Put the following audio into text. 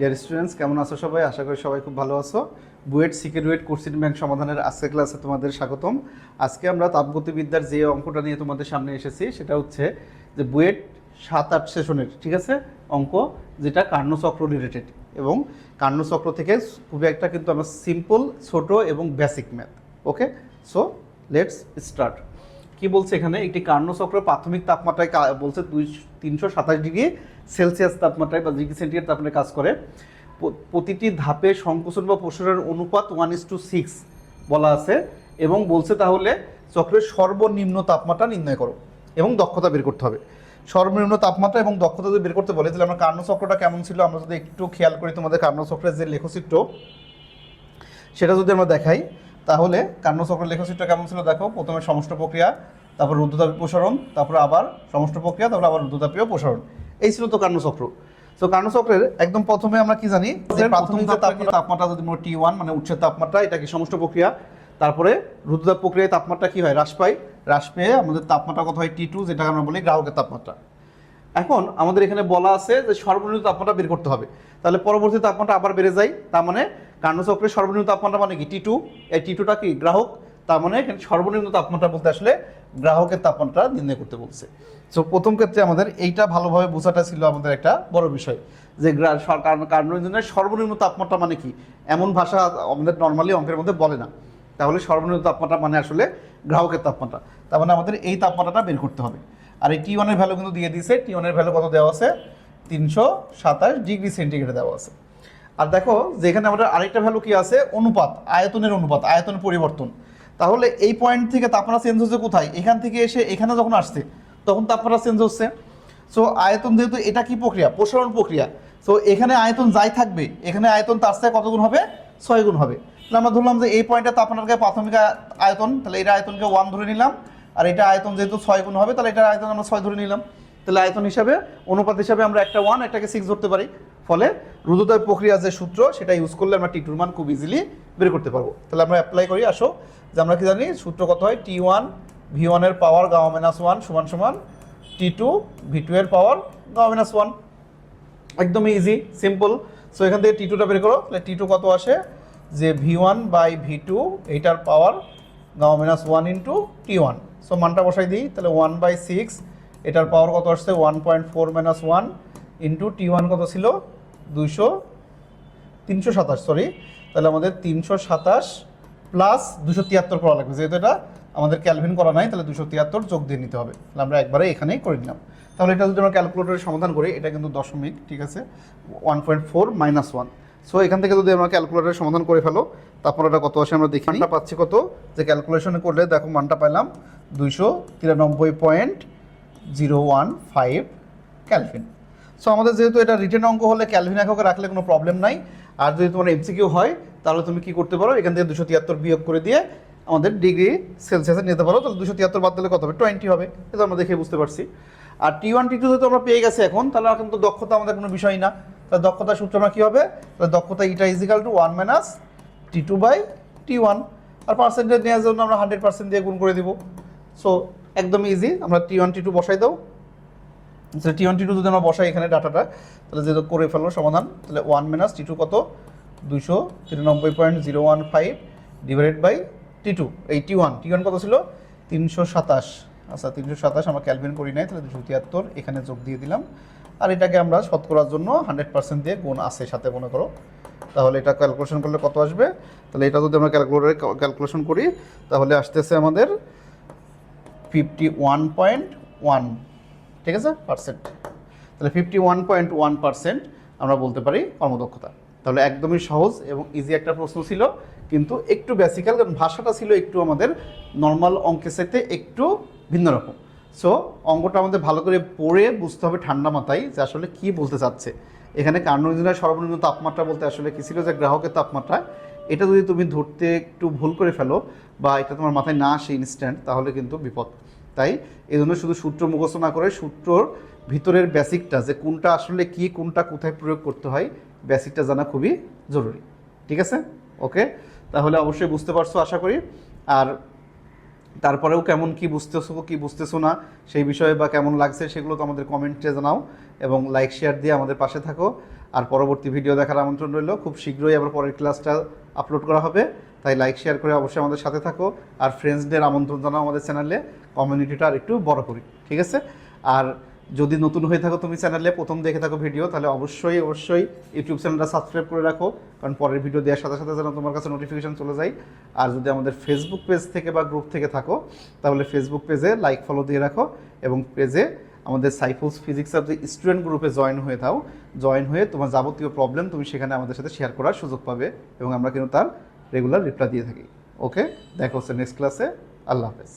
Dear students কেমন আছো সবাই? আশা করি সবাই খুব ভালো আছো। বুয়েট সিকিউরিট কোর্সিন ব্যাংক সমাধানের আজকে ক্লাসে তোমাদের স্বাগতম। আজকে আমরা তাপগতিবিদ্যার যে অঙ্কটা নিয়ে তোমাদের সামনে এসেছি, সেটা হচ্ছে যে বুয়েট সাত আট সেশনের, ঠিক আছে, অঙ্ক, যেটা কার্ণচক্র রিলেটেড এবং কার্ণচক্র থেকে খুবই একটা কিন্তু আমরা সিম্পল ছোট এবং basic math okay so let's start কি বলছে এখানে? একটি কার্ণচক্র প্রাথমিক তাপমাত্রায় বলছে দুই, তিনশো সাতাশ ডিগ্রি সেলসিয়াস তাপমাত্রায় বা ডিগ্রি সেন্টিগ্রেড তাপমাত্রায় কাজ করে। প্রতিটি ধাপে সংকোচন বা প্রসারের অনুপাত ওয়ান ইস টু সিক্স বলা আছে এবং বলছে তাহলে চক্রের সর্বনিম্ন তাপমাত্রা নির্ণয় করো এবং দক্ষতা বের করতে হবে। সর্বনিম্ন তাপমাত্রা এবং দক্ষতা যদি বের করতে বলে, তাহলে আমরা কার্ণচক্রটা কেমন ছিল আমরা যদি একটু খেয়াল করি তোমাদের কার্ণচক্রের যে লেখচিত্র, সেটা যদি আমরা দেখাই। তাহলে কার্ণচক্রের লেখচিত্র কেমন ছিল দেখো প্রথমে সমষ্ট প্রক্রিয়া তারপর রুদ্রতাপী প্রসারণ তারপর আবার সমষ্ট প্রক্রিয়া তারপর আবার রুদ্রতাপীয় প্রসারণ। এই ছিল তো কার্ণচক্র তো কার্ণচক্রের একদম প্রথমে আমরা কি জানি যে প্রাথমিক যে তাপমাত্রা যদি টি ওয়ান মানে উচ্ছের তাপমাত্রা এটা কি সমষ্ট প্রক্রিয়া? তারপরে রুদ্রতাপ প্রক্রিয়ায় তাপমাত্রা কি হয়? হ্রাস পায় হ্রাস পেয়ে আমাদের তাপমাত্রা কত হয়? টি টু যেটাকে আমরা বলি গ্রাহকের তাপমাত্রা। এখন আমাদের এখানে বলা আছে যে সর্বনিম্ন তাপমাত্রা বের করতে হবে। তাহলে পরবর্তী তাপমাত্রা আবার বেড়ে যায়, তার মানে কার্ণচক্রের সর্বনিম্ন তাপমাত্রা মানে কি? টি টু এই টি টুটা কি গ্রাহক? তার মানে সর্বনিম্ন তাপমাত্রা বলতে আসলে গ্রাহকের তাপমাত্রা নির্ণয় করতে বলছে। সো প্রথম ক্ষেত্রে আমাদের এইটা ভালোভাবে বোঝাটা ছিল আমাদের একটা বড় বিষয়, যে সর- সর্বনিম্ন তাপমাত্রা মানে কি? এমন ভাষা আমাদের নর্মালি অঙ্কের মধ্যে বলে না। তাহলে সর্বনিম্ন তাপমাত্রা মানে আসলে গ্রাহকের তাপমাত্রা। তার মানে আমাদের এই তাপমাত্রাটা বের করতে হবে। আর এই টি ওয়ানের ভ্যালু কিন্তু দিয়ে দিয়েছে। টি ওয়ানের ভ্যালু কত দেওয়া আছে? তিনশো সাতাশ ডিগ্রি সেন্টিগ্রেড দেওয়া আছে। আর দেখো, যেখানে আমাদের আরেকটা ভ্যালু কি আছে? অনুপাত, আয়তনের অনুপাত আয়তনের পরিবর্তন। তাহলে এই পয়েন্ট থেকে তাপমাত্রা চেঞ্জ হচ্ছে কোথায়? এখান থেকে এসে এখানে যখন আসছে, তখন তাপমাত্রা চেঞ্জ হচ্ছে। সো আয়তন যেহেতু এটা কি প্রক্রিয়া? প্রসারণ প্রক্রিয়া। সো এখানে আয়তন যাই থাকবে, এখানে আয়তন তার সাথে কতগুণ হবে? ছয় গুণ হবে। তাহলে আমরা ধরলাম যে এই পয়েন্টে তাপমাত্রাকে প্রাথমিক আয়তন, তাহলে এটা আয়তনকে ওয়ান ধরে নিলাম। আর এটা আয়তন যেহেতু ছয় গুণ হবে, তাহলে এটা আয়তন আমরা ছয় ধরে নিলাম। তাহলে আয়তন হিসাবে অনুপাত হিসাবে আমরা একটা ওয়ান একটাকে সিক্স ধরতে পারি। ফলে রুদ্রতাপ প্রক্রিয়া যে সূত্র, সেটা ইউজ করলে আমরা টি টুর মান খুব ইজিলি বের করতে পারব। তাহলে আমরা অ্যাপ্লাই করি, আসো। যে আমরা কি জানি, সূত্র কত হয়? টি ওয়ান ভি ওয়ানের পাওয়ার গামা মাইনাস ওয়ান সমান সমান টি টু ভি টু এর পাওয়ার গামা মাইনাস ওয়ান একদমই ইজি সিম্পল সো এখান থেকে টি টুটা বের করো। তাহলে টি টু কত আসে? যে V one by V two এইটার power gamma minus one into T one so মানটা বসাই দিই। তাহলে ওয়ান বাই সিক্স এটার পাওয়ার কত আসছে? One point four minus one into T one কত ছিল? দুইশো, তিনশো সাতাশ সরি তাহলে আমাদের তিনশো সাতাশ প্লাস দুশো তিয়াত্তর করা লাগবে। যেহেতু এটা আমাদের ক্যালভিন করা নাই, তাহলে দুশো তিয়াত্তর যোগ দিয়ে নিতে হবে। তাহলে আমরা একবারে এখানেই করে নিলাম। তাহলে এটা যদি আমরা ক্যালকুলেটরে সমাধান করি, এটা কিন্তু দশমিক, ঠিক আছে? One point four minus one so এখান থেকে যদি আমরা ক্যালকুলেটরে সমাধান করে ফেলো, তারপর এটা কত আসে? আমরা দেখি মানটা পাচ্ছি কত? যে ক্যালকুলেশনে করলে দেখো, মানটা পেলাম দুইশো তিরানব্বই point zero one five kelvin. So আমাদের যেহেতু এটা রিটেন অঙ্ক হলে ক্যালভিন এককে রাখলে কোনো প্রবলেম নাই। আর যদি তোমার এমসিকিউ হয়, তাহলে তুমি কি করতে পারো? এখান থেকে দুশো তিয়াত্তর বিয়োগ করে দিয়ে আমাদের ডিগ্রি সেলসিয়াসে নিতে পারো। তাহলে দুশো তিয়াত্তর বাদ দিলে কত হবে? টোয়েন্টি হবে। এটা আমরা দেখে বুঝতে পারছি। আর টি ওয়ান টি টু যেহেতু আমরা পেয়ে গেছি এখন, তাহলে কিন্তু দক্ষতা আমাদের কোনো বিষয় না। তাহলে দক্ষতার সূত্র আমরা কী হবে? তাহলে দক্ষতা eta is equal to one minus T two by T one R percentage নেওয়ার জন্য আমরা হান্ড্রেড পার্সেন্ট দিয়ে গুণ করে দিব। সো একদম ইজি আমরা টি ওয়ান টি টু বসাই দাও। তাহলে টি ওয়ান টি টু যদি আমরা বসাই এখানে ডাটাটা, তাহলে যেহেতু করে ফেলল সমাধান, তাহলে ওয়ান মাইনাস টি টু কত? দুশো তিরানব্বই point zero one five divided by T two এই টি ওয়ান টি ওয়ান কত ছিল? তিনশো সাতাশ। আচ্ছা তিনশো সাতাশ আমরা ক্যালভিন করি নাই, তাহলে দুশো তিয়াত্তর, এখানে যোগ দিয়ে দিলাম। আর এটাকে আমরা শতকরার জন্য হান্ড্রেড পার্সেন্ট দিয়ে গুণ আছে সাথে, মনে করো। তাহলে এটা ক্যালকুলেশন করলে কত আসবে? তাহলে এটা যদি আমরা ক্যালকুলেটারে ক্যালকুলেশন করি, তাহলে আসতেছে আমাদের ফিফটি ওয়ান পয়েন্ট ওয়ান ঠিক আছে? পার্সেন্ট তাহলে fifty one point one percent আমরা বলতে পারি কর্মদক্ষতা। তাহলে একদমই সহজ এবং ইজি একটা প্রশ্ন ছিল, কিন্তু একটু বেসিক্যাল কারণ ভাষাটা ছিল একটু আমাদের নর্মাল অঙ্কের সাথে একটু ভিন্ন রকম। সো অঙ্কটা আমাদের ভালো করে পড়ে বুঝতে হবে ঠান্ডা মাথায় যে আসলে কি বলতে চাচ্ছে। এখানে কার্ণজনের সর্বনিম্ন তাপমাত্রা বলতে আসলে কি ছিল? যে গ্রাহকের তাপমাত্রা। এটা যদি তুমি ধরতে একটু ভুল করে ফেলো বা এটা তোমার মাথায় না আসে ইনস্ট্যান্ট তাহলে কিন্তু বিপদ। তাই এই জন্য শুধু সূত্র মুখস্থ না করে সূত্রর ভিতরের বেসিকটা যে কোনটা আসলে কি, কোনটা কোথায় প্রয়োগ করতে হয় বেসিকটা জানা খুবই জরুরি। ঠিক আছে? ওকে তাহলে অবশ্যই বুঝতে পারছ আশা করি। আর তারপরেও কেমন কি বুঝতেছো কি বুঝতেছো না, সেই বিষয়ে বা কেমন লাগছে সেগুলো তো আমাদের কমেন্টে জানাও এবং লাইক শেয়ার দিয়ে আমাদের পাশে থাকো। আর পরবর্তী ভিডিও দেখার আমন্ত্রণ রইল। খুব শীঘ্রই আবার পরের ক্লাসটা আপলোড করা হবে। তাই লাইক শেয়ার করে অবশ্যই আমাদের সাথে থাকো। আর ফ্রেন্ডসদের আমন্ত্রণ জানাও আমাদের চ্যানেলে কমিউনিটিটা আর একটু বড় করি, ঠিক আছে? আর যদি নতুন হয়ে থাকো তুমি চ্যানেলে প্রথম দেখে থাকো ভিডিও তাহলে অবশ্যই অবশ্যই ইউটিউব চ্যানেলটা সাবস্ক্রাইব করে রাখো। কারণ পরের ভিডিও দেওয়ার সাথে সাথে যেন তোমার কাছে নোটিফিকেশান চলে যায়। আর যদি আমাদের ফেসবুক পেজ থেকে বা গ্রুপ থেকে থাকো, তাহলে ফেসবুক পেজে লাইক ফলো দিয়ে রাখো এবং পেজে আমাদের সাইফুলস ফিজিক্স অফ স্টুডেন্ট গ্রুপে জয়েন হয়ে থাও জয়েন হয়ে তোমার যাবতীয় প্রবলেম তুমি সেখানে আমাদের সাথে শেয়ার করার সুযোগ পাবে এবং আমরা কিন্তু তার রেগুলার রিপ্লাই দিয়ে থাকি। ওকে দেখা হচ্ছে নেক্সট ক্লাসে আল্লাহ হাফেজ।